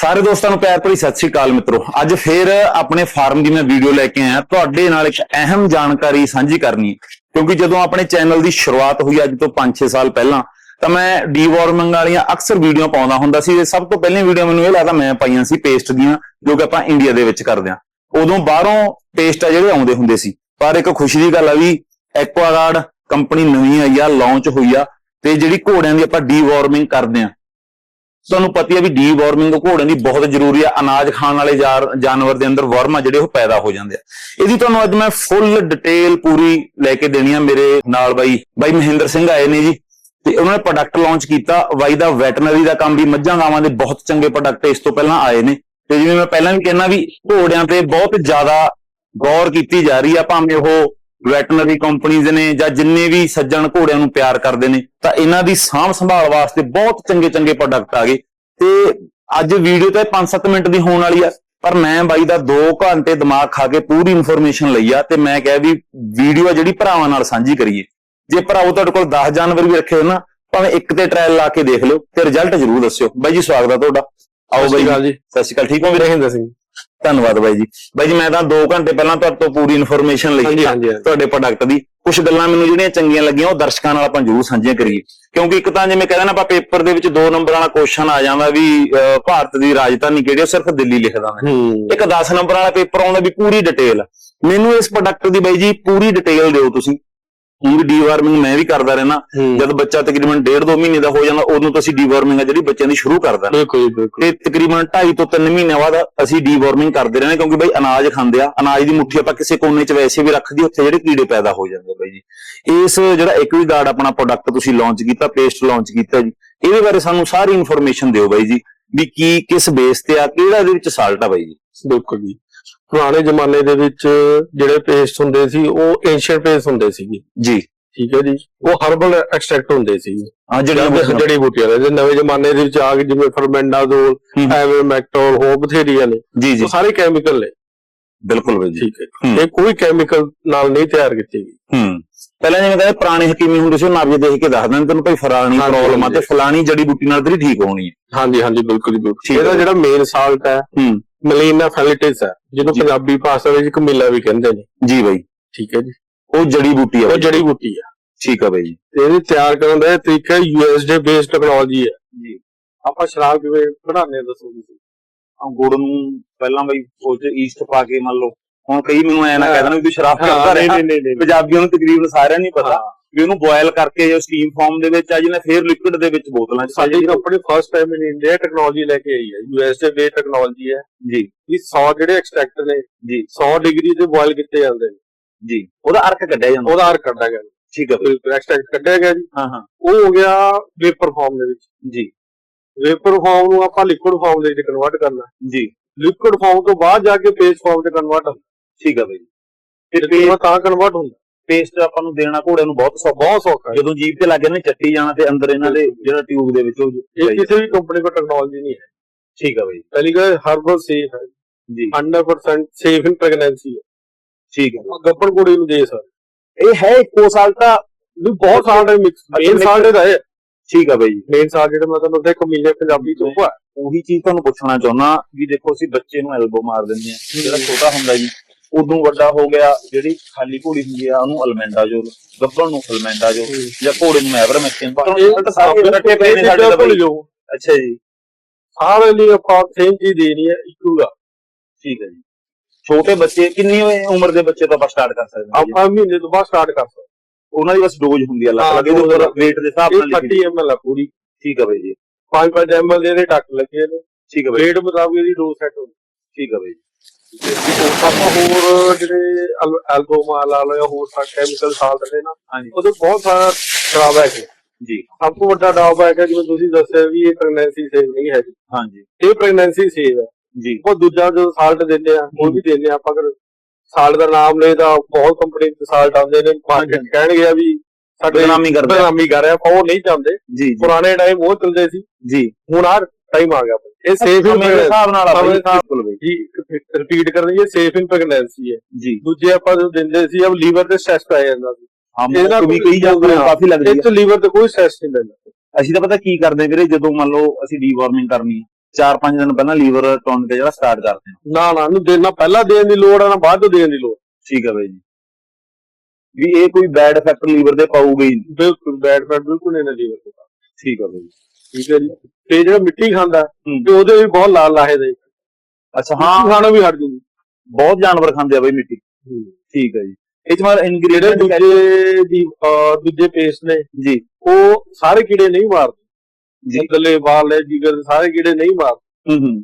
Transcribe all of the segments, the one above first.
ਸਾਰੇ ਦੋਸਤਾਂ ਨੂੰ ਪਿਆਰ ਭਰੀ ਸਤਿ ਸ੍ਰੀ ਅਕਾਲ ਮਿੱਤਰੋ। ਅੱਜ ਫੇਰ ਆਪਣੇ ਫਾਰਮ ਦੀ ਮੈਂ ਵੀਡੀਓ ਲੈ ਕੇ ਆਇਆ। ਤੁਹਾਡੇ ਨਾਲ ਇੱਕ ਅਹਿਮ ਜਾਣਕਾਰੀ ਸਾਂਝੀ ਕਰਨੀ ਹੈ। ਕਿਉਂਕਿ ਜਦੋਂ ਆਪਣੇ ਚੈਨਲ ਦੀ ਸ਼ੁਰੂਆਤ ਹੋਈ ਅੱਜ ਤੋਂ 5-6 ਸਾਲ ਪਹਿਲਾਂ, ਤਾਂ ਮੈਂ ਡੀਵਾਰਮਿੰਗ ਵਾਲੀਆਂ ਅਕਸਰ ਵੀਡੀਓ ਪਾਉਂਦਾ ਹੁੰਦਾ ਸੀ ਤੇ ਸਭ ਤੋਂ ਪਹਿਲੀ ਵੀਡੀਓ ਮੈਨੂੰ ਇਹ ਲੱਗਦਾ ਮੈਂ ਪਾਈਆਂ ਸੀ ਪੇਸਟ ਦੀਆਂ, ਜੋ ਕਿ ਆਪਾਂ ਇੰਡੀਆ ਦੇ ਵਿੱਚ ਕਰਦੇ ਹਾਂ। ਉਦੋਂ ਬਾਹਰੋਂ ਪੇਸਟ ਆ ਜਿਹੜੇ ਆਉਂਦੇ ਹੁੰਦੇ ਸੀ। ਪਰ ਇੱਕ ਖੁਸ਼ੀ ਦੀ ਗੱਲ ਆ ਵੀ ਐਕਵਾਗਾਰਡ ਕੰਪਨੀ ਨਵੀਂ ਆਈ ਆ ਲਾਂਚ ਹੋਈ ਆ ਤੇ ਜਿਹੜੀ ਘੋੜਿਆਂ ਦੀ ਆਪਾਂ ਡੀਵਾਰਮਿੰਗ ਕਰਦੇ ਆ ਤੁਹਾਨੂੰ ਪਤਾ ਹੀ ਆ ਵੀ ਡੀਵਾਰਮਿੰਗ ਘੋੜਿਆਂ ਦੀ ਬਹੁਤ ਜ਼ਰੂਰੀ ਆ। ਅਨਾਜ ਖਾਣ ਵਾਲੇ ਜਾਨਵਰ ਦੇ ਅੰਦਰ ਵਰਮ ਆ, ਜਿਹੜੇ ਉਹ ਪੈਦਾ ਹੋ ਜਾਂਦੇ ਆ। ਇਹਦੀ ਤੁਹਾਨੂੰ ਅੱਜ ਮੈਂ ਫੁੱਲ ਡਿਟੇਲ ਪੂਰੀ ਲੈ ਕੇ ਦੇਣੀ ਆ ਮੇਰੇ ਨਾਲ ਬਾਈ ਬਾਈ ਮਹਿੰਦਰ ਸਿੰਘ ਆਏ ਨੇ ਜੀ। ਤੇ ਉਹਨਾਂ ਨੇ ਪ੍ਰੋਡਕਟ ਲਾਂਚ ਕੀਤਾ। ਬਾਈ ਦਾ ਵੈਟਰਨਰੀ ਦਾ ਕੰਮ ਵੀ ਮੱਝਾਂ ਗਾਵਾਂ ਦੇ ਬਹੁਤ ਚੰਗੇ ਪ੍ਰੋਡਕਟ ਇਸ ਤੋਂ ਪਹਿਲਾਂ ਆਏ ਨੇ। ਤੇ ਜਿਵੇਂ ਮੈਂ ਪਹਿਲਾਂ ਵੀ ਕਹਿੰਦਾ ਵੀ ਘੋੜਿਆਂ ਤੇ ਬਹੁਤ ਜ਼ਿਆਦਾ ਗੌਰ ਕੀਤੀ ਜਾ ਰਹੀ ਆ, ਭਾਵੇਂ ਉਹ ਵੈਟਰਨਰੀ ਕੰਪਨੀਆਂ ਨੇ ਜਾਂ ਜਿੰਨੇ ਵੀ ਸੱਜਣ ਘੋੜਿਆਂ ਨੂੰ ਪਿਆਰ ਕਰਦੇ ਨੇ ਤਾਂ ਇਹਨਾਂ ਦੀ ਸਾਂਭ ਸੰਭਾਲ ਵਾਸਤੇ ਬਹੁਤ ਚੰਗੇ ਚੰਗੇ ਪ੍ਰੋਡਕਟ ਆ ਗਏ। ਤੇ ਅੱਜ ਵੀਡੀਓ ਤਾਂ 5-7 ਮਿੰਟ ਦੀ ਹੋਣ ਵਾਲੀ ਆ ਪਰ ਮੈਂ ਬਾਈ ਦਾ 2 ਘੰਟੇ ਦਿਮਾਗ ਖਾ ਕੇ ਪੂਰੀ ਇਨਫੋਰਮੇਸ਼ਨ ਲਈ ਆ ਤੇ ਮੈਂ ਕਿਹਾ ਵੀ ਵੀਡੀਓ ਆ ਜਿਹੜੀ ਭਰਾਵਾਂ ਨਾਲ ਸਾਂਝੀ ਕਰੀਏ। ਜੇ ਭਰਾਵੋ ਤੁਹਾਡੇ ਕੋਲ 10 ਜਾਨਵਰ ਵੀ ਰੱਖੇ ਹੋ ਨਾ ਭਾਵੇਂ ਇੱਕ ਤੇ ਟ੍ਰਾਇਲ ਲਾ ਕੇ ਦੇਖ ਲਿਓ ਤੇ ਰਿਜ਼ਲਟ ਜ਼ਰੂਰ ਦੱਸਿਓ। ਬਾਈ ਜੀ ਸਵਾਗਤ ਆ ਤੁਹਾਡਾ। ਆਓ ਬਾਈ ਜੀ। ਸਤਿ ਸ਼੍ਰੀ ਅਕਾਲ ਠੀਕ ਹੋ ਵੀਰੇ? ਰਹਿੰਦਾ ਸਿੰਘ। ਧੰਨਵਾਦ ਬਾਈ ਜੀ। ਬਾਈ ਜੀ ਮੈਂ ਤਾਂ 2 ਘੰਟੇ ਪਹਿਲਾਂ ਤੁਹਾਡੇ ਤੋਂ ਪੂਰੀ ਇਨਫੋਰਮੇਸ਼ਨ ਲਈ ਹਾਂਜੀ ਹਾਂਜੀ ਹਾਂਜੀ। ਤੁਹਾਡੇ ਪ੍ਰੋਡਕਟ ਦੀ। ਕੁਝ ਗੱਲਾਂ ਮੈਨੂੰ ਜਿਹੜੀਆਂ ਚੰਗੀਆਂ ਲੱਗੀਆਂ ਉਹ ਦਰਸ਼ਕਾਂ ਨਾਲ ਆਪਾਂ ਜ਼ਰੂਰ ਸਾਂਝੀਆਂ ਕਰੀਏ। ਕਿਉਂਕਿ ਇੱਕ ਤਾਂ ਜਿਵੇਂ ਕਹਿੰਦੇ ਨਾ ਆਪਾਂ ਪੇਪਰ ਦੇ ਵਿੱਚ 2 ਨੰਬਰ ਵਾਲਾ ਕੁਐਸਚਨ ਆ ਜਾਂਦਾ ਵੀ ਅਹ, ਭਾਰਤ ਦੀ ਰਾਜਧਾਨੀ ਕਿਹੜੀ ਆ, ਉਹ ਸਿਰਫ ਦਿੱਲੀ ਲਿਖਦਾ ਮੈਂ। ਹੂੰ। ਇੱਕ 10 ਨੰਬਰ ਵਾਲਾ ਪੇਪਰ ਆਉਂਦਾ ਵੀ ਪੂਰੀ ਡਿਟੇਲ ਮੈਨੂੰ ਇਸ ਪ੍ਰੋਡਕਟ ਦੀ ਬਾਈ ਜੀ ਪੂਰੀ ਡਿਟੇਲ ਦਿਓ ਤੁਸੀਂ। ਪੂਰੀ ਡੀਵਾਰਮਿੰਗ ਮੈਂ ਵੀ ਕਰਦਾ ਰਹਿਣਾ। ਜਦ ਬੱਚਾ ਤਕਰੀਬਨ 1.5 2 ਮਹੀਨੇ ਦਾ ਹੋ ਜਾਂਦਾ ਉਦੋਂ ਤੋਂ ਅਸੀਂ ਡੀਵਾਰਮਿੰਗ ਆ ਜਿਹੜੀ ਬੱਚਿਆਂ ਦੀ ਸ਼ੁਰੂ ਕਰ ਦਿੰਦੇ ਬਿਲਕੁਲ ਜੀ, ਬਿਲਕੁਲ। ਤੇ ਤਕਰੀਬਨ 2.5 ਤੋਂ 3 ਮਹੀਨਿਆਂ ਬਾਅਦ ਅਸੀਂ ਡੀਵਾਰਮਿੰਗ ਕਰਦੇ ਰਹਿੰਦੇ ਕਿਉਂਕਿ ਬਈ ਅਨਾਜ ਖਾਂਦੇ ਆ। ਅਨਾਜ ਦੀ ਮੁੱਠੀ ਆਪਾਂ ਕਿਸੇ ਕੋਨੇ 'ਚ ਵੈਸੇ ਵੀ ਰੱਖ ਦਈਏ ਉੱਥੇ ਜਿਹੜੇ ਕੀੜੇ ਪੈਦਾ ਹੋ ਜਾਂਦੇ ਬਾਈ ਜੀ। ਇਸ ਜਿਹੜਾ ਇਕਵੀਗਾਰਡ ਆਪਣਾ ਪ੍ਰੋਡਕਟ ਤੁਸੀਂ ਲਾਂਚ ਕੀਤਾ ਪੇਸਟ ਲਾਂਚ ਕੀਤਾ ਜੀ ਇਹਦੇ ਬਾਰੇ ਸਾਨੂੰ ਸਾਰੀ ਇਨਫੋਰਮੇਸ਼ਨ ਦਿਓ ਬਾਈ ਜੀ ਵੀ ਕੀ ਕਿਸ ਬੇਸ ਤੇ ਆ ਕਿਹੜਾ ਇਹਦੇ ਵਿੱਚ ਸਾਲਟ ਆ ਬਾਈ ਜੀ। ਬਿਲਕੁਲ ਜੀ। ਪੁਰਾਣੇ ਜ਼ਮਾਨੇ ਦੇ ਵਿੱਚ ਜਿਹੜੇ ਪੇਸਟ ਹੁੰਦੇ ਸੀ ਉਹ ਏਸ਼ੀਅਨ ਪੇਸਟ ਹੁੰਦੇ ਸੀਗੇ। ਜੀ। ਠੀਕ ਹੈ ਜੀ। ਉਹ ਹਰਬਲ ਐਕਸਟ੍ਰੈਕਟ ਹੁੰਦੇ ਸੀ ਹਾਂ ਜਿਹੜੇ ਜਿਹੜੇ ਜੜੀ ਬੂਟੀਆਂ। ਜਿਹੜੇ ਨਵੇਂ ਜ਼ਮਾਨੇ ਦੇ ਵਿੱਚ ਆ ਗਏ ਜਿਵੇਂ ਫਰਮੈਂਡਾਜ਼ੋਲ ਹੂੰ। ਐਵਰਮੈਕਟੋਲ ਹੋਰ ਬਥੇਰੀਆਂ ਨੇ। ਜੀ ਜੀ। ਉਹ ਸਾਰੇ ਕੈਮੀਕਲ ਨੇ। ਬਿਲਕੁਲ ਬਾਈ ਜੀ। ਠੀਕ ਹੈ। ਹੂੰ। ਇਹ ਕੋਈ ਕੈਮੀਕਲ ਨਾਲ ਨਹੀਂ ਤਿਆਰ ਕੀਤੀ ਗਈ। ਹੂੰ। ਪਹਿਲਾਂ ਜਿਵੇਂ ਕਹਿੰਦੇ ਪੁਰਾਣੇ ਹਕੀਮੀ ਹੁੰਦੇ ਸੀ ਉਹ ਨਬਜ਼ ਦੇਖ ਕੇ ਦੱਸ ਦਿੰਦੇ ਤੈਨੂੰ ਭਾਈ ਫਲਾਣੀ ਪ੍ਰੋਬਲਮ ਆ ਤੇ। ਫਲਾਣੀ ਜੜੀ ਬੂਟੀ ਨਾਲ ਤੇਰੀ ਠੀਕ ਹੋਣੀ ਹੈ। ਹਾਂਜੀ ਹਾਂਜੀ ਬਿਲਕੁਲ ਜੀ ਬਿਲਕੁਲ। ਹੈ। ਇਹਦਾ ਜਿਹੜਾ ਮੇਨ ਸਾਲਟ ਹੈ ਹੂੰ। ਮਲੀਨਾ ਫੈਲਿਟਿਸ ਹੈ ਜਿਹਨੂੰ ਜੀ। ਪੰਜਾਬੀ ਭਾਸ਼ਾ ਵਿੱਚ ਕਮੀਲਾ ਵੀ ਕਹਿੰਦੇ ਨੇ। ਜੀ ਬਾਈ। ਠੀਕ ਹੈ ਜੀ। ਉਹ ਜੜੀ ਬੂਟੀ ਆ ਉਹ। ਜੜੀ ਬੂਟੀ ਹੈ ਠੀਕ ਆ ਬਾਈ ਜੀ। ਤੇ ਇਹਨੂੰ ਤਿਆਰ ਕਰਨ ਦਾ ਤਰੀਕਾ ਯੂਐਸਡੀ ਬੇਸਡ ਟੈਕਨੋਲੋਜੀ ਹੈ। ਜੀ। ਆਪਾਂ ਸ਼ਰਾਬ ਕਿਵੇਂ ਬਣਾਉਂਦੇ ਹਾਂ ਦੱਸੋ ਆ ਗੁੜ ਨੂੰ ਪਹਿਲਾਂ ਬਈ ਉਹ ਚ ਈਸਟ ਪਾ ਕੇ ਮੰਨ ਲਓ। ਹੁਣ ਕਈ ਮੈਨੂੰ ਐ ਨਾ ਕਹਿ ਦੇਣ ਵੀ ਤੂੰ ਸ਼ਰਾਬ ਕਰਦਾ ਰਿਹਾ। ਪੰਜਾਬੀਆਂ ਨੂੰ ਤਕਰੀਬਨ ਸਾਰਿਆਂ ਨੂੰ ਹੀ ਪਤਾ ਵੀ ਉਹਨੂੰ ਬੋਇਲ ਕਰਕੇ ਜੋ ਸਟੀਮ ਫਾਰਮ ਦੇ ਵਿੱਚ ਆ ਜਿਹਨੇ ਫੇਰ ਲਿਕਵਿਡ ਦੇ ਵਿੱਚ ਬੋਤਲਾਂ ਚ ਸਾਡੀ company first time in India technology ਲੈ ਕੇ ਆਈ ਹੈ। ਯੂਐਸਡੀ ਬੇਸਡ ਟੈਕਨੋਲੋਜੀ ਹੈ। ਜੀ। ਵੀ 100 ਜਿਹੜੇ ਐਕਸਟ੍ਰੈਕਟ ਨੇ ਜੀ। 100 ਡਿਗਰੀ ਤੇ ਬੋਇਲ ਕੀਤੇ ਜਾਂਦੇ ਨੇ। ਜੀ। ਉਹਦਾ ਅਰਕ ਕੱਢਿਆ ਜਾਂਦਾ। ਉਹਦਾ ਅਰ ਕੱਢਿਆ ਗਿਆ। ਠੀਕ ਬਿਲਕੁਲ ਐਕਸਟ੍ਰੈਕਟ ਕੱਢਿਆ ਗਿਆ ਜੀ। ਹਾਂ ਹਾਂ। ਉਹ ਹੋ ਗਿਆ ਵੇਪਰ ਫਾਰਮ ਦੇ ਵਿੱਚ। ਜੀ। ਵੇਪਰ ਫਾਰਮ ਨੂੰ ਆਪਾਂ ਲਿਕੁਇਡ ਫਾਰਮ ਦੇ ਵਿੱਚ ਕਨਵਰਟ ਕਰਨਾ। ਜੀ। ਲਿਕੁਇਡ ਫਾਰਮ ਤੋਂ ਬਾਅਦ ਜਾ ਕੇ ਪੇਸਟ ਫਾਰਮ ਤੇ ਕਨਵਰਟ ਠੀਕ ਆ ਬਾਈ। ਤੇ ਤੇ ਤਾਂ ਕਨਵਰਟ ਹੁੰਦਾ। ਪੇਸਟ ਆਪਾਂ ਨੂੰ ਦੇਣਾ ਘੋੜਿਆਂ ਨੂੰ ਬਹੁਤ ਸੌਖਾ। ਬਹੁਤ ਸੌਖਾ। ਹੈ ਜਦੋਂ ਜੀਭ ਤੇ ਲੱਗ ਜਾਂਦੇ ਚੱਟੀ ਜਾਣਾ ਤੇ ਅੰਦਰ ਇਹਨਾਂ ਦੇ ਜਿਹੜਾ ਟਿਊਬ ਦੇ ਵਿੱਚ ਉਹ ਇਹ ਕਿਸੇ ਵੀ ਕੰਪਨੀ ਕੋਲ ਟੈਕਨੋਲੋਜੀ ਨਹੀਂ ਹੈ। ਠੀਕ ਆ ਬਾਈ। ਪਹਿਲੀ ਗੱਲ ਹਰਬਲ ਸੇਫ ਹੈ। ਜੀ। 100% ਸੇਫ ਇਨ ਪ੍ਰੈਗਨੈਂਸੀ ਹੈ। ਠੀਕ ਆ। ਗੱਪਣ ਕੁੜੀ ਨੂੰ ਦੇ ਸਕਦੇ ਇਹ ਹੈ ਇੱਕੋ ਸਾਲ ਤਾਂ ਵੀ ਬਹੁਤ ਸਾਲ ਦਾ ਮਿਕਸ ਮੇਨ ਸਾਲ ਦਾ ਹੈ। ਠੀਕ ਆ ਬਾਈ ਮੇਨ ਜਿਹੜਾ ਮੈਂ ਤੁਹਾਨੂੰ ਦੱਸਿਆ ਕਮੀਲੇ ਪੰਜਾਬੀ ਤੋਂ ਉਹ ਹੈ ਉਹੀ ਚੀਜ਼ ਤੁਹਾਨੂੰ ਪੁੱਛਣਾ ਚਾਹੁੰਦਾ ਵੀ ਦੇਖੋ ਅਸੀਂ ਬੱਚੇ ਨੂੰ ਐਲਬੋ ਮਾਰ ਦਿੰਦੇ ਆ ਜਿਹੜਾ ਛੋਟਾ ਹੁੰਦਾ ਜੀ ਉਦੋਂ ਵੱਡਾ ਹੋ ਗਿਆ ਜਿਹੜੀ ਖਾਲੀ ਘੋੜੀ ਹੁੰਦੀ ਆ ਉਹਨੂੰ ਨੂੰ ਅਲਮੈਂਡਾਜੋਲ ਜਾਂ ਘੋੜੇ ਨੂੰ ਇਹ ਤਾਂ ਸਾਰੇ ਰੱਟੇ ਪਏ ਨੇ ਸਾਡੇ ਦਾ ਭੁੱਲ ਬਾਈ। ਜਾਓ ਅੱਛਾ ਜੀ। ਸਾਰੇ ਲਈ ਆਪਾਂ ਸੇਮ ਚੀਜ਼ ਦੇਣੀ ਹੈ ਇੱਕੂਗਾ ਠੀਕ ਹੈ ਜੀ। ਛੋਟੇ ਬੱਚੇ ਕਿੰਨੀ ਉਮਰ ਦੇ ਬੱਚੇ ਤੋਂ ਆਪਾਂ ਸਟਾਰਟ ਕਰ ਸਕਦੇ ਹਾਂ ਜੀ? ਆਪਾਂ ਮਹੀਨੇ ਤੋਂ ਬਾਅਦ ਸਟਾਰਟ ਕਰ ਸਕਦੇ ਉਹਨਾਂ ਦੀ ਬਸ ਡੋਜ਼ ਹੁੰਦੀ ਆ ਅਲੱਗ ਇਹਦੇ ਉੱਪਰ weight ਦੇ ਹਿਸਾਬ ਇਹ ਨਾਲ ਲਿਖੀ 30 ml ਆ ਪੂਰੀ। ਠੀਕ ਆ ਬਾਈ ਜੀ। 5-5 ml ਦੇ ਇਹਦੇ ਟੱਕ ਲੱਗੇ ਨੇ ਠੀਕ ਆ ਬਾਈ weight ਮੁਤਾਬਕ ਇਹਦੀ ਡੋਜ਼ ਸੈੱਟ ਹੁੰਦੀ ਠੀਕ ਆ ਬਾਈ ਆਪਾਂ ਹੋਰ ਜਿਹੜੇ ਐਲਬੋਮਾ ਲਾ ਲਓ ਜਾਂ ਹੋਰ ਸਾ ਕੈਮੀਕਲ ਸਾਲਟ ਨੇ ਨਾ ਹਾਂਜੀ। ਉਹਦੇ ਬਹੁਤ ਸਾਰਾ ਡਰਾਬੈਕ ਹੈ ਜੀ। ਸਭ ਤੋਂ ਵੱਡਾ ਡਰਾਬੈਕ ਹੈ ਜਿਵੇਂ ਤੁਸੀਂ ਦੱਸਿਆ ਵੀ ਇਹ ਪ੍ਰੈਗਨੈਂਸੀ ਸੇਵ ਨਹੀਂ ਹੈ ਹਾਂਜੀ। ਇਹ ਪ੍ਰੈਗਨੈਂਸੀ ਸੇਵ ਹੈ। ਜੀ। ਉਹ ਦੂਜਾ ਜੋ ਸਾਲਟ ਦਿੰਦੇ ਆ ਉਹ ਵੀ ਦਿੰਦੇ ਆ ਆਪਾਂ ਅਗਰ ਸਾਲਟ ਦਾ ਨਾਮ ਲੈ ਤਾਂ ਬਹੁਤ ਕੰਪਨੀ ਦੇ ਸਾਲਟ ਆਉਂਦੇ ਨੇ ਮਾਰਕੀਟ ਕਹਿਣਗੇ ਆ ਵੀ ਸਾਡੇ ਬਦਨਾਮੀ ਕਰਦੇ। ਬਦਨਾਮੀ ਕਰ ਰਿਹਾ ਉਹ ਨਹੀਂ ਚਾਹੁੰਦੇ ਜੀ ਜੀ। ਪੁਰਾਣੇ ਟਾਈਮ ਉਹ ਚੱਲਦੇ ਸੀ। ਜੀ। ਹੁਣ ਆ ਟਾਈਮ ਆ ਗਿਆ। ਇਹ ਸੇਫ ਇਨ ਹਿਸਾਬ ਨਾਲ ਆ ਸਮੇਂ ਬਾਈ ਬਿਲਕੁਲ ਜੀ ਰਿਪੀਟ ਕਰਨ ਇਹ ਸੇਫ ਇਨ ਪ੍ਰੈਗਨੈਂਸੀ ਹੈ। ਜੀ। ਦੂਜੇ ਆਪਾਂ ਜੋ ਦਿੰਦੇ ਸੀ ਅਬ ਲੀਵਰ ਤੇ ਸਟ੍ਰੈਸ ਪੈ ਜਾਂਦਾ ਸੀ। ਹਾਂ ਵੀ ਕੋਈ ਕਈ ਜਾਂਦੇ ਹਾਂ। ਕਾਫੀ ਲੱਗਦੀ ਇਹ ਚ ਲੀਵਰ ਤੇ ਕੋਈ ਸਟ੍ਰੈਸ ਨਹੀਂ ਪੈਂਦਾ। ਅਸੀਂ ਤਾਂ ਪਤਾ ਕੀ ਕਰਦੇ ਵੀਰੇ ਜਦੋਂ ਮੰਨ ਲਓ ਅਸੀਂ ਡੀਵਾਰਮਿੰਗ ਕਰਨੀ ਹੈ 4-5 ਦਿਨ ਪਹਿਲਾਂ ਲੀਵਰ ਟੌਨਿਕ ਜਿਹੜਾ ਸਟਾਰਟ ਕਰਦੇ ਹਾਂ ਨਾ ਨਾ ਇਹਨੂੰ ਦੇਣਾ ਪਹਿਲਾਂ ਦੇਣ ਦੀ ਲੋੜ ਆ ਨਾ ਬਾਅਦ ਚ ਦੇਣ ਦੀ ਲੋੜ। ਠੀਕ ਹੈ ਬਾਈ ਜੀ। ਵੀ ਇਹ ਕੋਈ ਬੈਡ ਇਫੈਕਟ ਲੀਵਰ ਦੇ ਪਾਊਗਾ ਹੀ ਨਹੀਂ। ਬਿਲਕੁਲ ਬੈਡ ਫੈਟ ਬਿਲਕੁਲ ਨਹੀਂ ਨਾ ਲੀਵਰ ਤੇ ਠੀਕ ਹੈ ਬਾਈ ਜੀ। ਠੀਕ ਹੈ ਜੀ। ਤੇ ਜਿਹੜਾ ਮਿੱਟੀ ਖਾਂਦਾ ਹੂੰ। ਤੇ ਉਹਦੇ ਵੀ ਬਹੁਤ ਲਾਲ ਲਾਹੇ ਦੇ। ਅੱਛਾ ਹਾਂ। ਖਾਣਾ ਵੀ ਹਟ ਜੂਗੀ। ਬਹੁਤ ਜਾਨਵਰ ਖਾਂਦੇ ਆ ਬਾਈ ਮਿੱਟੀ। ਠੀਕ ਹੈ ਜੀ। ਇਹ ਚ ਮਾਰ ਜਿਹੜੇ ਇਨਗਰੀਡੀਅੰਟ ਦੂਜੇ ਦੀ ਅਹ ਦੂਜੇ ਪੇਸਟ ਨੇ ਜੀ। ਉਹ ਸਾਰੇ ਕੀੜੇ ਨਹੀਂ ਮਾਰਦੇ। ਜੀ। ਅੰਦਰਲੇ ਬਾਹਰਲੇ ਜਿਗਰ ਸਾਰੇ ਕੀੜੇ ਨਹੀਂ ਮਾਰਦੇ ਹੂੰ ਹੂੰ।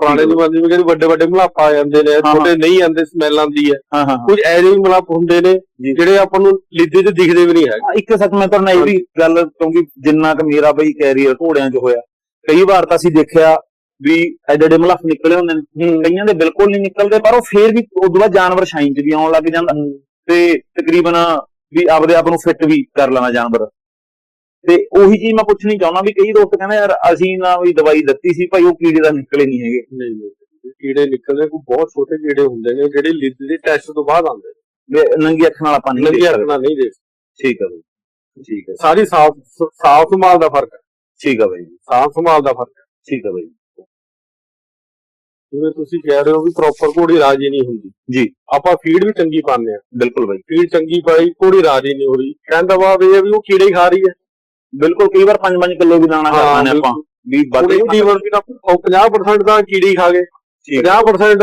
ਪੁਰਾਣੇ ਜ਼ਮਾਨੇ ਵਿੱਚ ਜਿਹੜੇ ਵੱਡੇ ਵੱਡੇ ਮਲਾਪਾ ਆ ਜਾਂਦੇ ਨੇ। ਛੋਟੇ ਨਹੀਂ ਆਉਂਦੇ ਸਮੈਲ ਆਉਂਦੀ ਹੈ। ਕੁਝ ਐਜੇ ਵੀ ਮਲਾਪ ਹੁੰਦੇ ਨੇ। ਜਿਹੜੇ ਆਪਾਂ ਨੂੰ ਲਿੱਦੇ 'ਚ ਦਿਖਦੇ ਵੀ ਨਹੀਂ ਹਾਂ, ਇੱਕ ਸੱਚ ਮੈਂ ਤੁਹਾਨੂੰ ਇਹ ਵੀ ਗੱਲ ਕਿਉਂਕਿ ਜਿੰਨਾ ਕੁ ਮੇਰਾ ਬਈ ਕੈਰੀਅਰ ਘੋੜਿਆਂ 'ਚ ਹੋਇਆ ਕਈ ਵਾਰ ਤਾਂ ਅਸੀਂ ਦੇਖਿਆ ਵੀ ਐਡੇ ਐਡੇ ਮਲਫ ਨਿਕਲੇ ਹੁੰਦੇ ਨੇ। ਕਈਆਂ ਦੇ ਬਿਲਕੁਲ ਨਹੀਂ ਨਿਕਲਦੇ ਪਰ ਉਹ ਫੇਰ ਵੀ ਉਦੋਂ ਬਾਅਦ ਜਾਨਵਰ ਸ਼ਾਈਨ 'ਚ ਵੀ ਆਉਣ ਲੱਗ ਜਾਂਦਾ। ਤੇ ਤਕਰੀਬਨ ਵੀ ਆਪਦੇ ਆਪ ਨੂੰ ਫਿੱਟ ਵੀ ਕਰ ਲੈਣਾ ਜਾਨਵਰ। ਤੇ ਉਹੀ ਚੀਜ਼ ਮੈਂ ਪੁੱਛਣੀ ਚਾਹੁੰਦਾ ਵੀ ਕਈ ਦੋਸਤ ਕਹਿੰਦੇ ਯਾਰ ਅਸੀਂ ਨਾ ਵੀ ਦਵਾਈ ਦਿੱਤੀ ਸੀ ਭਾਈ ਉਹ ਕੀੜੇ ਦਾ ਨਿਕਲੇ ਨਹੀਂ ਹੈਗੇ। ਨਹੀਂ ਨਹੀਂ ਕੀੜੇ ਨਿਕਲਦੇ ਕੋਈ ਬਹੁਤ ਛੋਟੇ ਕੀੜੇ ਹੁੰਦੇ ਨੇ ਜਿਹੜੇ ਲਿੱਦ ਦੇ ਟੈਸਟ ਤੋਂ ਬਾਅਦ ਆਉਂਦੇ ਨੇ। ਨੰਗੀ ਅੱਖ ਨਾਲ ਆਪਾਂ ਨਹੀਂ ਨੰਗੀ ਅੱਖ ਨਾਲ ਨਹੀਂ ਦੇਖ ਠੀਕ ਹੈ ਬਈ ਠੀਕ ਹੈ ਸਾਰੀ ਸਾਫ਼ ਸਾਫ਼ ਸੰਭਾਲ ਦਾ ਫ਼ਰਕ ਹੈ। ਠੀਕ ਹੈ ਬਈ। ਸਾਫ਼ ਸੰਭਾਲ ਦਾ ਫ਼ਰਕ ਹੈ। ਠੀਕ ਹੈ ਬਈ। ਜਿਵੇਂ ਤੁਸੀਂ ਕਹਿ ਰਹੇ ਹੋ ਵੀ ਪ੍ਰੋਪਰ ਘੋੜੀ ਰਾਜੀ ਨਹੀਂ ਹੁੰਦੀ। ਜੀ। ਆਪਾਂ ਫੀਡ ਵੀ ਚੰਗੀ ਪਾਉਂਦੇ ਆ ਬਿਲਕੁਲ ਬਈ। ਫੀਡ ਚੰਗੀ ਪਾਈ ਘੋੜੀ ਰਾਜੀ ਨਹੀਂ ਹੋ ਰਹੀ। ਕਹਿੰਦਾ ਵਾ ਵੀ ਇਹ ਵੀ ਉਹ ਕੀੜੇ ਖਾ ਰਹੀ ਹੈ। ਬਿਲਕੁਲ ਕਈ ਵਾਰ 5-5 ਕਿਲੋ ਵੀ ਦਾਣਾ ਕਰਨਾ ਨੇ ਆਪਾਂ ਵੀ ਵੱਧ ਉਹਦੇ ਵੀ ਨਾ ਉਹ 50% ਤਾਂ ਕੀੜੇ ਖਾ ਗਏ। ਠੀਕ 50%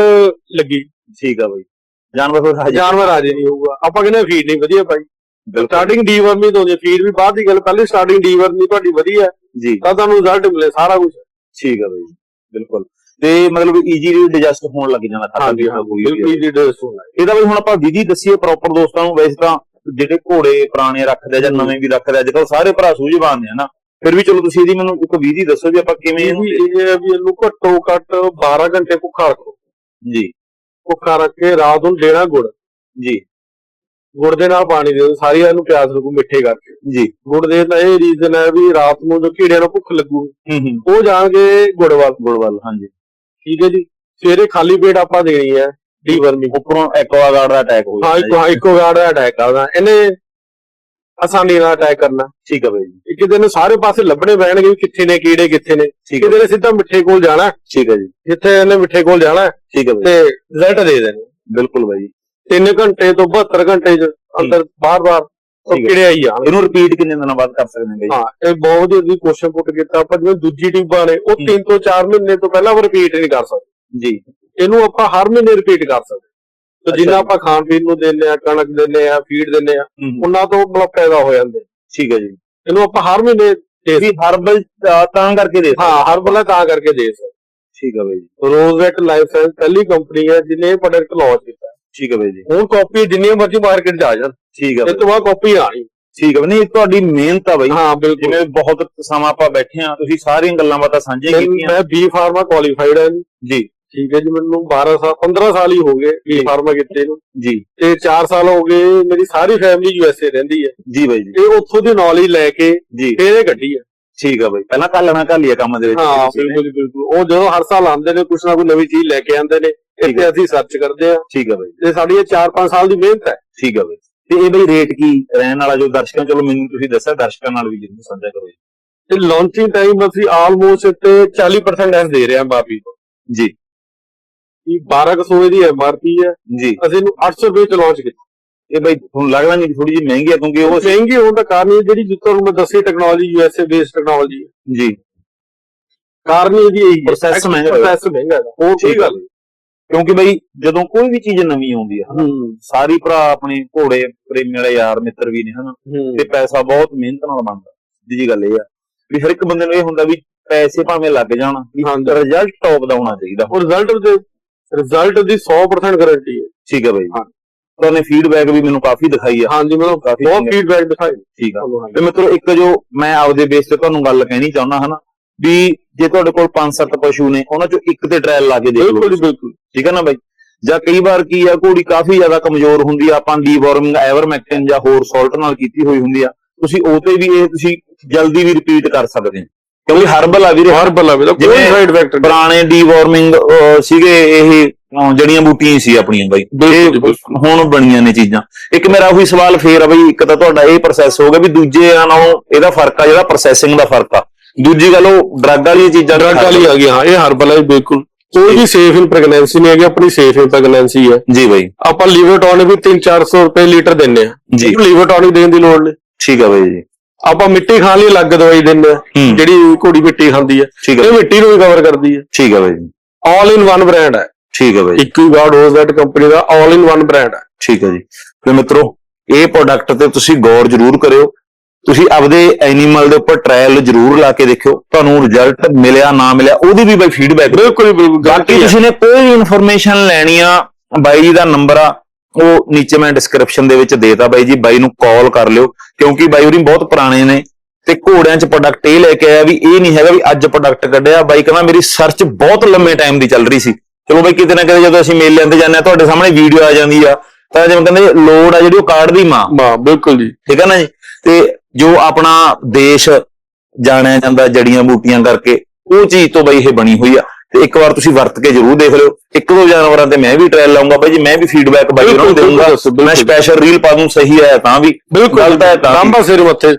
ਲੱਗੀ। ਠੀਕ ਆ ਬਈ। ਜਾਨਵਰ ਫਿਰ ਹਜੇ ਜਾਨਵਰ ਰਾਜੀ ਨਹੀਂ ਹੋਊਗਾ। ਆਪਾਂ ਕਹਿੰਦੇ ਫੀਡ ਨਹੀਂ ਵਧੀਆ ਬਿਲਕੁਲ। ਸਟਾਰਟਿੰਗ ਡੀਵਰਮੀ ਤੋਂ ਜੇ ਫੀਡ ਵੀ ਬਾਅਦ ਦੀ ਗੱਲ ਪਹਿਲੇ ਸਟਾਰਟਿੰਗ ਡੀਵਰਮੀ ਤੁਹਾਡੀ ਵਧੀਆ ਜੀ। ਤਾਂ ਤੁਹਾਨੂੰ ਰਿਜ਼ਲਟ ਮਿਲੇ ਸਾਰਾ ਕੁਝ ਠੀਕ ਆ ਬਈ। ਬਿਲਕੁਲ। ਤੇ ਮਤਲਬ ਈਜ਼ੀਲੀ ਡਾਈਜੈਸਟ ਹੋਣ ਲੱਗ ਜਾਂਦਾ ਖਾਤਾ ਕੋਈ ਵੀ ਬਿਲਕੁਲ ਜੀ ਡੋਸ ਹੋਣਾ ਇਹਦਾ ਬਈ ਹੁਣ ਆਪਾਂ ਵਿਧੀ ਦੱਸੀਏ ਪ੍ਰੋਪਰ ਦੋਸਤਾਂ ਨੂੰ ਵੈਸੇ ਤਾਂ ਜਿਹੜੇ ਘੋੜੇ ਪੁਰਾਣੇ ਰੱਖਦੇ ਜਾਂ ਨਵੇਂ ਵੀ ਰੱਖਦੇ ਅੱਜ ਕੱਲ ਸਾਰੇ ਭਰਾ ਸੂਝਵਾਨ ਨੇ ਹਨਾ? ਫਿਰ ਵੀ ਚਲੋ ਤੁਸੀਂ ਇਹਦੀ ਮੈਨੂੰ ਇੱਕ ਵਿਧੀ ਦੱਸੋ ਵੀ ਆਪਾਂ ਕਿਵੇਂ ਇਹ ਇਹਨੂੰ ਵੀ ਇਹ ਹੈ ਵੀ ਇਹਨੂੰ ਘੱਟੋ ਘੱਟ 12 ਘੰਟੇ ਭੁੱਖਾ ਰੱਖੋ ਜੀ। ਭੁੱਖਾ ਰੱਖ ਕੇ ਰਾਤ ਨੂੰ ਦੇਣਾ ਗੁੜ। ਜੀ। ਗੁੜ ਦੇ ਨਾਲ ਪਾਣੀ ਦੇ ਦਿਓ ਸਾਰੀ ਇਹਨੂੰ ਪਿਆਸ ਲੱਗੂ ਮਿੱਠੇ ਕਰਕੇ। ਜੀ। ਗੁੜ ਦੇ ਦਾ ਇਹ ਰੀਜ਼ਨ ਹੈ ਵੀ ਰਾਤ ਨੂੰ ਜੋ ਕੀੜਿਆਂ ਨੂੰ ਭੁੱਖ ਲੱਗੂ ਹੂੰ ਹੂੰ। ਉਹ ਜਾਣਗੇ ਗੁੜ ਵੱਲ। ਗੁੜਵਲ ਹਾਂਜੀ। ਠੀਕ ਹੈ ਜੀ। ਸਵੇਰੇ ਖਾਲੀ ਪੇਟ ਆਪਾਂ ਦੇਣੀ ਹੈ। ਡੀਵਰਮਿੰਗ ਉੱਪਰੋਂ ਐਕਵਾਗਾਰਡ ਦਾ ਅਟੈਕ ਹੋ ਹਾਂ ਇੱਕ ਹਾਂ ਇੱਕੋ ਗਾਰਡ ਦਾ ਅਟੈਕ ਕਰਦਾ ਇਹਨੇ ਆਸਾਨੀ ਨਾਲ ਅਟੈਕ ਕਰਨਾ। ਠੀਕ ਆ ਬਈ ਜੀ। ਇੱਕ ਦਿਨ ਸਾਰੇ ਪਾਸੇ ਲੱਭਣੇ ਪੈਣਗੇ ਵੀ ਕਿੱਥੇ ਨੇ ਕੀੜੇ ਕਿੱਥੇ ਨੇ। ਠੀਕ ਆ ਕਿਤੇ ਨੇ ਸਿੱਧਾ ਮਿੱਠੇ ਕੋਲ ਜਾਣਾ। ਹੈ, ਠੀਕ ਆ ਜੀ। ਜਿੱਥੇ ਇਹਨੇ ਮਿੱਠੇ ਕੋਲ ਜਾਣਾ ਹੈ, ਠੀਕ ਆ ਬਈ। ਤੇ ਰਿਜ਼ਲਟ ਦੇ ਦੇਣੇ। ਬਿਲਕੁਲ ਬਾਈ। 3 ਘੰਟੇ ਤੋਂ 72 ਘੰਟੇ ਚ ਅੰਦਰ ਬਾਰ-ਬਾਰ ਉਹ ਹੈ। ਕੀੜੇ ਆਈ ਜਾਣ ਇਹਨੂੰ ਰਿਪੀਟ ਕਿੰਨੇ ਦਿਨਾਂ ਬਾਅਦ ਕਰ ਸਕਦੇ ਨੇ ਹਾਂ ਇਹ ਬਹੁਤ ਜਲਦੀ ਕੁਐਸਚਨ ਪੁੱਟ ਕੀਤਾ ਆਪਾਂ ਜਿਵੇਂ ਦੂਜੀ ਟਿਊਬਾਂ ਨੇ ਉਹ ਹੂੰ। 3 ਤੋਂ 4 ਮਹੀਨੇ ਤੋਂ ਪਹਿਲਾਂ ਉਹ ਰਿਪੀਟ ਨਹੀਂ ਕਰ ਸਕਦੇ। ਜੀ। ਇਹਨੂੰ ਆਪਾਂ ਹਰ ਮਹੀਨੇ ਰਿਪੀਟ ਕਰ ਸਕਦੇ ਤੇ ਜਿੰਨਾ। ਆਪਾਂ ਖਾਣ ਪੀਣ ਨੂੰ ਦਿੰਨੇ ਆ ਕਣਕ ਦਿੰਨੇ ਆ ਫੀਡ ਦਿੰਨੇ ਆ ਉਹਨਾਂ ਤੋਂ ਮਤਲਬ ਪੈਦਾ ਹੋ ਜਾਂਦੇ ਠੀਕ ਹੈ ਜੀ। ਇਹਨੂੰ ਆਪਾਂ ਹਰ ਮਹੀਨੇ ਦੇ ਵੀ ਹਰਬਲ ਤਾਂ ਕਰਕੇ ਦੇ ਹਾਂ ਹਰ ਬਲਾ ਤਾਂ ਕਰਕੇ ਦੇ ਸਕਦੇ ਠੀਕ ਹੈ ਬਾਈ ਜੀ। ਰੋਜ਼ਵੈਟ ਲਾਈਫ ਸਾਇੰਸ ਪਹਿਲੀ ਕੰਪਨੀ ਹੈ ਇਹ ਪ੍ਰੋਡਕਟ ਲਾਂਚ ਕੀਤਾ। ਠੀਕ ਹੈ ਬਾਈ ਜੀ। ਹੁਣ ਕਾਪੀ ਜਿੰਨੀ ਮਰਜ਼ੀ ਮਾਰਕੀਟ 'ਚ ਆ ਜਾਣ। ਠੀਕ ਹੈ ਬਾਈ ਤੋਂ ਬਾਅਦ ਕਾਪੀ ਆਣੀ ਠੀਕ ਹੈ। ਨਹੀਂ ਤੁਹਾਡੀ ਮਿਹਨਤ ਆ ਬਾਈ। ਹਾਂ ਬਿਲਕੁਲ। ਜਿਵੇਂ ਬਹੁਤ ਸਮਾਂ ਆਪਾਂ ਬੈਠੇ ਆ ਤੁਸੀਂ ਸਾਰੀਆਂ ਗੱਲਾਂ ਬਾਤਾਂ ਸਾਂਝੀਆਂ ਕੀਤੀਆਂ। ਮੈਂ ਬੀ ਫਾਰਮਾ ਕੁਆਲੀਫਾਈਡ ਹਾਂ ਜੀ। ਠੀਕ ਹੈ ਜੀ ਮੈਨੂੰ 12 ਸਾਲ 15 ਸਾਲ ਹੀ ਹੋ ਗਏ ਜੀ। ਫਾਰਮਾ ਕੀਤੇ ਨੂੰ। ਜੀ। ਤੇ 4 ਸਾਲ ਹੋ ਗਏ ਮੇਰੀ ਸਾਰੀ ਫੈਮਿਲੀ ਯੂ ਐਸ ਏ ਰਹਿੰਦੀ ਹੈ। ਜੀ ਬਾਈ ਜੀ। ਇਹ ਉੱਥੋਂ ਦੀ ਨੌਲੇਜ ਲੈ ਕੇ ਫੇਰ ਇਹ ਗੱਡੀ ਹੈ। ਠੀਕ ਹੈ ਬਾਈ। ਪਹਿਲਾਂ ਕੱਲਣਾ ਕੱਲੀਆ ਕੰਮ ਦੇ ਵਿੱਚ। ਹਾਂ। ਬਿਲਕੁਲ ਬਿਲਕੁਲ। ਉਹ ਜਦੋਂ ਹਰ ਸਾਲ ਆਉਂਦੇ ਨੇ ਕੁਛ ਨਾ ਕੋਈ ਨਵੀਂ ਚੀਜ਼ ਲੈ ਕੇ ਆਉਂਦੇ ਨੇ ਇੱਥੇ ਅਸੀਂ ਸਰਚ ਕਰਦੇ ਆ ਠੀਕ ਹੈ ਬਾਈ ਤੇ ਸਾਡੀ ਇਹ 4-5 ਸਾਲ ਦੀ ਮਿਹਨਤ ਹੈ। ਠੀਕ ਹੈ ਬਾਈ ਤੇ ਇਹ ਬਈ ਰੇਟ ਕੀ? ਰਹਿਣ ਵਾਲਾ ਜੋ ਦਰਸ਼ਕਾਂ ਚਲੋ ਮੈਨੂੰ ਤੁਸੀਂ ਦੱਸਿਆ ਦਰਸ਼ਕਾਂ ਨਾਲ ਵੀ ਜਰੂਰ ਸਾਂਝਾ ਕਰੋ ਜੀ। ਤੇ ਲਾਂਚਿੰਗ ਟਾਈਮ ਅਸੀਂ ਆਲਮੋਸਟ ਤੇ 40% ਐਸ ਦੇ ਰਹੇ ਬਾਪੀ ਤੋਂ। ਜੀ। 1200 ਦੀ ਐਮਆਰਪੀ ਹੈ। ਜੀ। ਅਸੀਂ ਇਹਨੂੰ 800 ਰੁਪਏ ਚ ਲਾਂਚ ਕੀਤਾ। ਇਹ ਬਈ ਤੁਹਾਨੂੰ ਲੱਗਦਾ ਨਹੀਂ ਥੋੜੀ ਜਿਹੀ ਮਹਿੰਗੀ ਹੈ ਕਿਉਂਕਿ ਉਹ ਉਹ ਮਹਿੰਗੀ ਹੋਣ ਦਾ ਕਾਰਨ ਇਹ ਜਿਹੜੀ ਜਿੱਤੋਂ ਮੈਂ ਦੱਸੀ ਟੈਕਨੋਲੋਜੀ ਯੂਐਸਏ ਬੇਸਡ ਟੈਕਨੋਲੋਜੀ ਜੀ। ਕਾਰਨ ਇਹਦੀ ਇਹੀ Process ਮਹਿੰਗਾ। ਹੈ। ਪ੍ਰੋਸੈਸ ਮਹਿੰਗਾ ਹੈ ਕੋਈ ਠੀਕ ਗੱਲ ਕਿਉਂਕਿ ਬਈ ਜਦੋਂ ਕੋਈ ਵੀ ਚੀਜ਼ ਨਵੀਂ ਆਉਂਦੀ ਹੈ ਹਨਾ ਹੂੰ। ਸਾਰੀ ਭਰਾ ਆਪਣੇ ਘੋੜੇ ਪ੍ਰੇਮੀ ਵਾਲੇ ਯਾਰ ਮਿੱਤਰ ਵੀ ਨੇ ਹਨਾ ਤੇ ਪੈਸਾ ਬਹੁਤ ਮਿਹਨਤ ਨਾਲ ਬਣਦਾ। ਜੀ ਗੱਲ ਇਹ ਆ ਵੀ ਹਰ ਇੱਕ ਬੰਦੇ ਨੂੰ ਇਹ ਹੁੰਦਾ ਵੀ ਪੈਸੇ ਭਾਵੇਂ ਲੱਗ ਜਾਣ। ਰਿਜ਼ਲਟ ਟੌਪ ਦਾ ਹੋਣਾ ਚਾਹੀਦਾ ਉਹ ਰਿਜ਼ਲਟ ਰਿਜ਼ਲਟ ਦੀ 100% ਗਾਰੰਟੀ ਹੈ। ਠੀਕ ਹੈ ਬਾਈ ਹਾਂ। ਤੁਹਾਨੇ ਫੀਡਬੈਕ ਵੀ ਮੈਨੂੰ ਕਾਫੀ ਦਿਖਾਈ ਆ ਹਾਂਜੀ ਮਤਲਬ ਕਾਫੀ ਬਹੁਤ। ਫੀਡਬੈਕ ਦਿਖਾਈ। ਠੀਕ ਆ। ਤੇ ਮਿੱਤਰੋ ਇੱਕ ਜੋ ਮੈਂ ਆਪਦੇ ਬੇਸ ਤੇ ਤੁਹਾਨੂੰ ਗੱਲ ਕਹਿਣੀ ਚਾਹੁੰਦਾ ਹਨਾ ਵੀ ਜੇ ਤੁਹਾਡੇ ਕੋਲ 5-7 ਪਸ਼ੂ ਨੇ ਉਹਨਾਂ ਚੋਂ ਇੱਕ ਤੇ ਟ੍ਰਾਇਲ ਲਾ ਕੇ ਦੇਖ ਲਓ ਬਿਲਕੁਲ ਬਿਲਕੁਲ। ਠੀਕ ਹੈ ਨਾ ਬਾਈ? ਜਾਂ ਕਈ ਵਾਰ ਕੀ ਆ ਘੋੜੀ ਕਾਫੀ ਜ਼ਿਆਦਾ ਕਮਜ਼ੋਰ ਹੁੰਦੀ ਆ ਆਪਾਂ ਡੀਵਾਰਮਿੰਗ ਐਵਰਮੈਕਟਿਨ ਜਾਂ ਹੋਰ ਸਾਲਟ ਨਾਲ ਕੀਤੀ ਹੋਈ ਹੁੰਦੀ ਆ ਤੁਸੀਂ ਉਹ ਤੇ ਵੀ ਇਹ ਤੁਸੀਂ ਜਲਦੀ ਵੀ ਰਿਪੀਟ ਕਰ ਸਕਦੇ ਹੋ। ਕਿਉਂਕਿ ਹਰਬਲ ਆ ਵੀਰੇ। ਹਰ ਬੱਲਾ ਵੀ ਕੋਈ ਸਾਈਡ ਇਫੈਕਟ ਪੁਰਾਣੇ ਡੀਵਾਰਮਿੰਗ ਸੀਗੇ ਇਹ ਜੜੀਆਂ ਬੂਟੀਆਂ ਸੀ ਆਪਣੀਆਂ ਬਾਈ। ਹੁਣ ਬਣੀਆਂ ਨੇ ਚੀਜ਼ਾਂ। ਇੱਕ ਮੇਰਾ ਉਹੀ ਸਵਾਲ ਫੇਰ ਆ ਬਈ ਇੱਕ ਤਾਂ ਤੁਹਾਡਾ ਇਹ ਪ੍ਰੋਸੈਸ ਹੋ ਗਿਆ ਵੀ ਦੂਜੇ ਨਾਲੋਂ ਇਹਦਾ ਫ਼ਰਕ ਆ ਜਿਹੜਾ ਪ੍ਰੋਸੈਸਿੰਗ ਦਾ ਫ਼ਰਕ ਆ। ਦੂਜੀ ਗੱਲ ਉਹ ਡਰੱਗ ਵਾਲੀ ਚੀਜ਼ਾਂ ਡਰਗ ਵਾਲੀ ਆ ਗਈ ਹਾਂ ਇਹ ਹਰਬਲ ਹੈ ਬਿਲਕੁਲ। ਕੋਈ ਵੀ ਸੇਫ ਇਨ ਪ੍ਰੈਗਨੈਂਸੀ ਨਹੀਂ ਹੈਗੀ ਆਪਣੀ ਸੇਫ ਇਨ ਪ੍ਰੈਗਨੈਂਸੀ ਹੈ ਜੀ ਬਾਈ। ਆਪਾਂ ਲੀਵਰ ਟੌਨਿਕ ਵੀ 3-400 ਰੁਪਏ ਲੀਟਰ ਦਿੰਨੇ ਆ। ਜੀ। ਲੀਵਰ ਟੌਨਿਕ ਦੇਣ ਦੀ ਲੋੜ ਨਹੀਂ। ਠੀਕ ਆ ਬਾਈ ਜੀ। ਆਪਾਂ ਮਿੱਟੀ ਖਾਣ ਲਈ ਅਲੱਗ ਦਵਾਈ ਦਿੰਨੇ ਆ ਹੂੰ। ਜਿਹੜੀ ਘੋੜੀ ਮਿੱਟੀ ਖਾਂਦੀ ਹੈ ਠੀਕ ਇਹ ਮਿੱਟੀ ਨੂੰ ਵੀ ਕਵਰ ਕਰਦੀ ਹੈ ਠੀਕ ਆ ਬਾਈ ਜੀ। ਆਲ ਇਨ ਵਨ ਬ੍ਰਾਂਡ ਹੈ ਠੀਕ ਆ ਬਾਈ ਜੀ, ਇੱਕ ਹੀ ਗਾਰਡ ਹੋਜ਼ਵੈਟ ਕੰਪਨੀ ਦਾ ਆਲ ਇਨ ਵਨ ਬ੍ਰਾਂਡ ਹੈ ਠੀਕ ਆ ਜੀ। ਤੇ ਮਿੱਤਰੋ ਇਹ ਪ੍ਰੋਡਕਟ ਤੇ ਤੁਸੀਂ ਗੌਰ ਜ਼ਰੂਰ ਕਰਿਓ। ਤੁਸੀਂ ਆਪਦੇ ਐਨੀਮਲ ਦੇ ਉੱਪਰ ਟ੍ਰਾਇਲ ਜ਼ਰੂਰ ਲਾ ਕੇ ਦੇਖਿਓ। ਤੁਹਾਨੂੰ ਰਿਜ਼ਲਟ ਮਿਲਿਆ ਨਾ ਮਿਲਿਆ ਉਹਦੀ ਵੀ ਬਾਈ ਫੀਡਬੈਕ ਬਿਲਕੁਲ ਹੀ ਬਿਲਕੁਲ। ਬਾਕੀ ਗਾਰੰਟੀ ਹੈ ਤੁਸੀਂ ਨੇ ਕੋਈ ਵੀ ਇਨਫੋਰਮੇਸ਼ਨ ਲੈਣੀ ਆ ਬਾਈ ਜੀ ਦਾ ਨੰਬਰ ਆ ਉਹ ਨੀਚੇ ਮੈਂ ਡਿਸਕ੍ਰਿਪਸ਼ਨ ਦੇ ਵਿੱਚ ਦੇਤਾ ਬਾਈ ਜੀ ਬਾਈ ਨੂੰ ਕਾਲ ਕਰ ਲਿਓ ਕਿਉਂਕਿ ਬਾਈ ਉਹਦੀ ਬਹੁਤ ਪੁਰਾਣੇ ਨੇ ਤੇ ਘੋੜਿਆਂ 'ਚ ਪ੍ਰੋਡਕਟ ਇਹ ਲੈ ਕੇ ਆਇਆ ਵੀ ਇਹ ਨਹੀਂ ਹੈਗਾ ਵੀ ਅੱਜ ਪ੍ਰੋਡਕਟ ਕੱਢਿਆ। ਬਾਈ ਕਹਿੰਦਾ ਮੇਰੀ ਸਰਚ ਬਹੁਤ ਲੰਮੇ ਟਾਈਮ ਦੀ ਚੱਲ ਰਹੀ ਸੀ। ਚਲੋ ਬਾਈ ਕਿਤੇ ਨਾ ਕਿਤੇ ਜਦੋਂ ਅਸੀਂ ਮੇਲਿਆਂ ਤੇ ਜਾਂਦੇ ਆ ਤੁਹਾਡੇ ਸਾਹਮਣੇ ਵੀਡੀਓ ਆ ਜਾਂਦੀ ਆ। ਤਾਂ ਜਿਵੇਂ ਕਹਿੰਦੇ ਲੋੜ ਆ ਜਿਹੜੀ ਉਹ ਕਾਰਡ ਦੀ ਮਾਂ। ਹਾਂ ਬਿਲਕੁਲ ਜੀ। ਠੀਕ ਹੈ ਨਾ ਜੀ? ਤੇ ਜੋ ਆਪਣਾ ਦੇਸ਼ ਜਾਣਿਆ ਜਾਂਦਾ ਜੜੀਆਂ ਬੂਟੀਆਂ ਕਰਕੇ ਉਹ ਚੀਜ਼ ਤੋਂ ਬਈ ਇਹ ਬਣੀ ਹੋਈ ਆ। ਤੇ ਇੱਕ ਵਾਰ ਤੁਸੀਂ ਵਰਤ ਕੇ ਜ਼ਰੂਰ ਦੇਖ ਲਿਓ। ਇੱਕ ਦੋ ਜਾਨਵਰਾਂ ਤੇ ਮੈਂ ਵੀ ਟ੍ਰਾਇਲ ਲਾਉਂਗਾ ਬਾਈ ਜੀ ਮੈਂ ਵੀ ਫੀਡਬੈਕ ਬਾਈ ਉਹਨਾਂ ਨੂੰ ਦੇਵਾਂਗਾ। ਮੈਂ ਸਪੈਸ਼ਲ ਰੀਲ ਪਾ ਦੂੰ ਸਹੀ ਹੈ ਤਾਂ ਵੀ। ਬਿਲਕੁਲ ਗਲਤ ਹੈ ਤਾਂ ਵੀ। ਰਾਮਬਾ ਸਿਰ ਮੱਥੇ।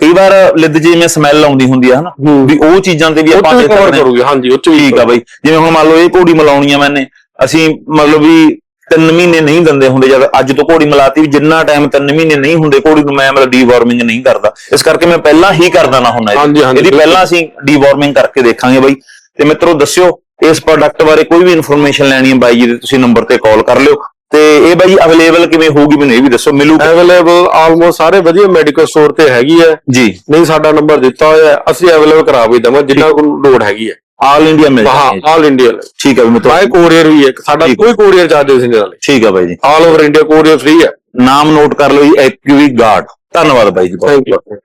ਕਈ ਵਾਰ ਲਿੱਦ ਜਿਵੇਂ ਸਮੈਲ ਆਉਂਦੀ ਹੁੰਦੀ ਆ ਹਨਾ? ਵੀ ਉਹ ਚੀਜ਼ਾਂ ਤੇ ਵੀ ਆਪਾਂ ਕਵਰ। ਕਰੂਗੇ ਹਾਂਜੀ ਉਹ ਠੀਕ ਆ ਬਾਈ। ਜਿਵੇਂ ਹੁਣ ਮੰਨ ਲਓ ਇਹ ਘੋੜੀ ਮਲਾਉਣੀ ਆ ਮੈਨੇ। ਅਸੀਂ ਮਤਲਬ ਵੀ ਤਿੰਨ ਮਹੀਨੇ ਨਹੀਂ ਦਿੰਦੇ ਹੁੰਦੇ ਜਦ ਅੱਜ ਤੋਂ ਘੋੜੀ ਮਲਾਤੀ ਵੀ ਜਿੰਨਾ ਟਾਈਮ ਤਿੰਨ ਮਹੀਨੇ ਨਹੀਂ ਹੁੰਦੇ ਘੋੜੀ ਨੂੰ ਮੈਂ ਮਤਲਬ ਡੀਵਾਰਮਿੰਗ ਨਹੀਂ ਕਰਦਾ। ਇਸ ਕਰਕੇ ਮੈਂ ਪਹਿਲਾਂ ਹੀ ਕਰਦਾ ਨਾ ਹੁੰਦਾ। ਇਹਦੀ। ਪਹਿਲਾਂ ਅਸੀਂ ਡੀਵਾਰਮਿੰਗ ਕਰਕੇ ਦੇਖਾਂਗੇ ਬਾਈ। ਤੇ ਮਿੱਤਰੋ ਦੱਸਿਓ ਇਸ ਪ੍ਰੋਡਕਟ ਬਾਰੇ ਕੋਈ ਵੀ ਇਨਫੋਰਮੇਸ਼ਨ ਲੈਣੀ ਹੈ ਬਾਈ ਜੀ ਦੇ ਤੁਸੀਂ ਨੰਬਰ ਤੇ ਕਾਲ ਕਰ ਲਿਓ। ਤੇ ਇਹ ਬਾਈ ਅਵੇਲੇਬਲ ਕਿਵੇਂ ਹੋਊਗੀ ਮੈਨੂੰ ਇਹ ਵੀ ਦੱਸੋ ਮਿਲੂ ਅਵੇਲੇਬਲ ਆਲਮੋਸਟ ਸਾਰੇ ਵਧੀਆ ਮੈਡੀਕਲ ਸਟੋਰ ਤੇ ਹੈਗੀ ਹੈ। ਜੀ। ਨਹੀਂ ਸਾਡਾ ਨੰਬਰ ਦਿੱਤਾ ਹੋਇਆ ਹੈ, ਅਸੀਂ ਅਵੇਲੇਬਲ ਕਰਾ ਵੀ ਦਵਾਂ ਜਿੰਨਾ ਕੋਲ ਲੋਡ ਹੈਗੀ ਹੈ। ਆਲ ਇੰਡੀਆ ਮਿਲ ਹਾਂ ਆਲ ਇੰਡੀਆ ਠੀਕ ਹੈ ਮਿੱਤਰੋ। ਬਾਏ ਕੋਰੀਅਰ ਵੀ ਹੈ ਸਾਡਾ। ਕੋਈ ਕੋਰੀਅਰ ਚਾਰजेस ਨਹੀਂ ਨਾਲੇ ਠੀਕ ਹੈ ਬਾਈ ਜੀ। All over India courier free ਹੈ। ਨਾਮ ਨੋਟ ਕਰ ਲਓ ਜੀ ਐਕਯੂਵੀ ਗਾਰਡ ਧੰਨਵਾਦ ਬਾਈ ਜੀ ਬਹੁਤ। Thank you